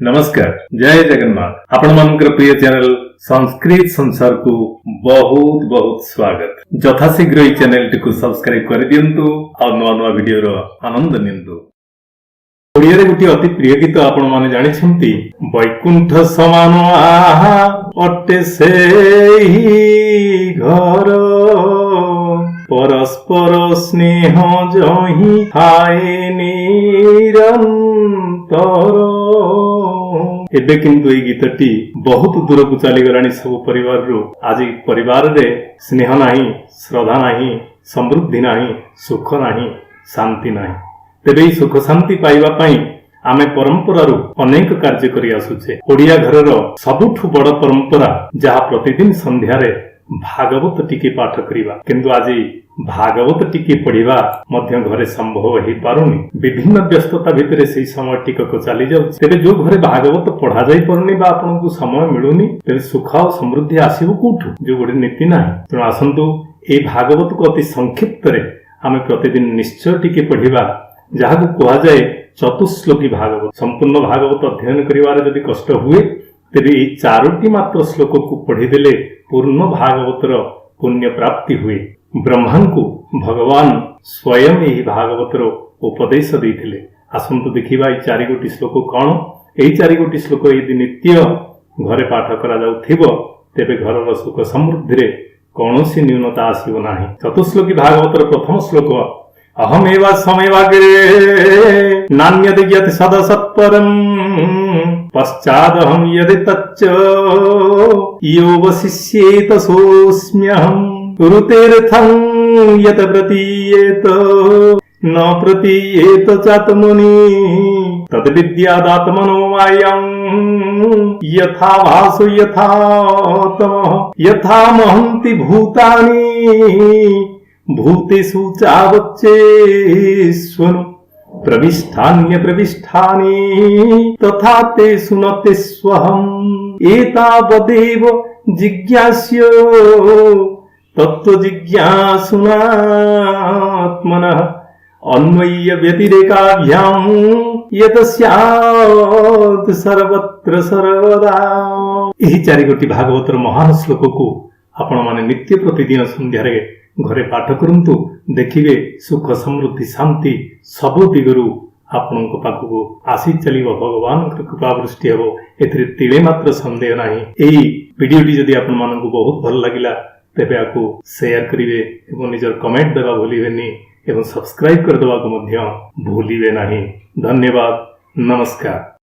ନମସ୍କାର ଜୟ ଜଗନ୍ନାଥ ଆପଣମାନଙ୍କର ପ୍ରିୟ ଚ୍ୟାନେଲ ସଂସ୍କୃତ ସଂସାରକୁ ବହୁତ ବହୁତ ସ୍ୱାଗତ ଯଥାଶୀଘ୍ର ଏହି ଚ୍ୟାନେଲଟିକୁ ସବସ୍କ୍ରାଇବ କରିଦିଅନ୍ତୁ ଆଉ ନୂଆ ନୂଆ ଭିଡିଓର ଆନନ୍ଦ ନିଅନ୍ତୁ ଓଡ଼ିଆରେ ଗୋଟିଏ ଅତି ପ୍ରିୟ ଗୀତ ଆପଣମାନେ ଜାଣିଛନ୍ତି ବୈକୁଣ୍ଠ ସମାନ ଆହା ଅଟେ ସେହି ଘର ପରସ୍ପର ସ୍ନେହ ଜହିଁ ଥାଏ ନିରନ୍ତର ଏବେ କିନ୍ତୁ ଏଇ ଗୀତଟି ବହୁତ ଦୂରକୁ ଚାଲିଗଲାଣି ସବୁ ପରିବାରରୁ। ଆଜି ପରିବାରରେ ସ୍ନେହ ନାହିଁ ଶ୍ରଦ୍ଧା ନାହିଁ ସମୃଦ୍ଧି ନାହିଁ ସୁଖ ନାହିଁ ଶାନ୍ତି ନାହିଁ। ତେବେ ଏଇ ସୁଖ ଶାନ୍ତି ପାଇବା ପାଇଁ ଆମେ ପରମ୍ପରାରୁ ଅନେକ କାର୍ଯ୍ୟ କରି ଆସୁଛେ ଓଡିଆ ଘରର ସବୁଠୁ ବଡ ପରମ୍ପରା ଯାହା ପ୍ରତିଦିନ ସନ୍ଧ୍ୟାରେ ଭାଗବତ ଟିକେ ପାଠ କରିବା। କିନ୍ତୁ ଆଜି ଭାଗବତ ଟିକେ ପଢିବା ମଧ୍ୟ ଘରେ ସମ୍ଭବ ହେଇପାରୁନି। ବିଭିନ୍ନ ବ୍ୟସ୍ତତା ଭିତରେ ସେଇ ସମୟ ଟିକକ ଚାଲି ଯାଉଛି ତେବେ ଯୋଉ ଘରେ ଭାଗବତ ପଢା ଯାଇ ପାରୁନି ବା ଆପଣଙ୍କୁ ସମୟ ମିଳୁନି ତେବେ ସୁଖ ଆଉ ସମୃଦ୍ଧି ଆସିବ କୋଉଠୁ? ଯୋଉ ଗୋଟେ ନୀତି ନାହିଁ। ତେଣୁ ଆସନ୍ତୁ ଏଇ ଭାଗବତକୁ ଅତି ସଂକ୍ଷିପ୍ତରେ ଆମେ ପ୍ରତିଦିନ ନିଶ୍ଚୟ ଟିକେ ପଢିବା। ଯାହାକୁ କୁହାଯାଏ ଚତୁଶ୍ଲୋକୀ ଭାଗବତ। ସମ୍ପୂର୍ଣ୍ଣ ଭାଗବତ ଅଧ୍ୟୟନ କରିବାରେ ଯଦି କଷ୍ଟ ହୁଏ ତେବେ ଏଇ ଚାରୋଟି ମାତ୍ର ଶ୍ଲୋକକୁ ପଢିଦେଲେ ପୂର୍ଣ୍ଣ ଭାଗବତର ପୁଣ୍ୟ ପ୍ରାପ୍ତି ହୁଏ। ବ୍ରହ୍ମାଙ୍କୁ ଭଗବାନ ସ୍ୱୟଂ ଏହି ଭାଗବତର ଉପଦେଶ ଦେଇଥିଲେ। ଆସନ୍ତୁ ଦେଖିବା ଏଇ ଚାରିଗୋଟି ଶ୍ଲୋକ କଣ? ଏଇ ଚାରିଗୋଟି ଶ୍ଲୋକ ଯଦି ନିତ୍ୟ ଘରେ ପାଠ କରାଯାଉଥିବ ତେବେ ଘରର ସୁଖ ସମୃଦ୍ଧିରେ କୌଣସି ନ୍ୟୁନତା ଆସିବ ନାହିଁ। ଚତୁଶ୍ଲୋକୀ ଭାଗବତର ପ୍ରଥମ ଶ୍ଲୋକ ଅହମେବ ସମେବାଗ୍ରେ ନାନ୍ୟଦ ୟତ୍ ସଦସତ୍ପରମ୍ पश्चाद यदि तच्च यो इयोऽवशिष्येत सोऽस्म्यहम् ऋतेर्थं यत प्रतीयेत, न प्रतीयेत चात्मनि तद्विद्यादात्मनो वायम् यथा वासु यथा तमः। यथा महन्ति भूतानि, भूतेषु चावच्चेष्वनु ప్రవిష్టాన్య ప్రవిష్టానే తథా తే సునతి స్వహం ఏతావదేవ జిజ్ఞాస్యో తత్వజిజ్ఞాసునాత్మన అన్వయ్య వ్యతిరేకాభ్యాం యత స్యాత్ సర్వత్ర సర్వదా ଏହି ଚାରିଗୋଟି ଭାଗବତର ମହାନ ଶ୍ଳୋକକୁ ଆପଣମାନେ ନିତ୍ୟ ପ୍ରତିଦିନ ସନ୍ଧ୍ୟାରେ ଘରେ ପାଠ କରନ୍ତୁ ଦେଖିବେ ସୁଖ ସମୃଦ୍ଧି ଶାନ୍ତି ସବୁ ଦିଗରୁ ଆପଣଙ୍କ ପାଖକୁ ଆସି ଚାଲିବ। ଭଗବାନଙ୍କର କୃପା ବୃଷ୍ଟି ହେବ। ଏଥିରେ ତିଳେ ମାତ୍ର ସନ୍ଦେହ ନାହିଁ। ଏହି ଭିଡିଓଟି ଯଦି ଆପଣମାନଙ୍କୁ ବହୁତ ଭଲ ଲାଗିଲା ତେବେ ଆକୁ ସେୟାର କରିବେ ଏବଂ ନିଜର କମେଣ୍ଟ ଦେବା ଭୁଲିବେନି ଏବଂ ସବସ୍କ୍ରାଇବ କରିଦେବାକୁ ମଧ୍ୟ ଭୁଲିବେ ନାହିଁ। ଧନ୍ୟବାଦ। ନମସ୍କାର।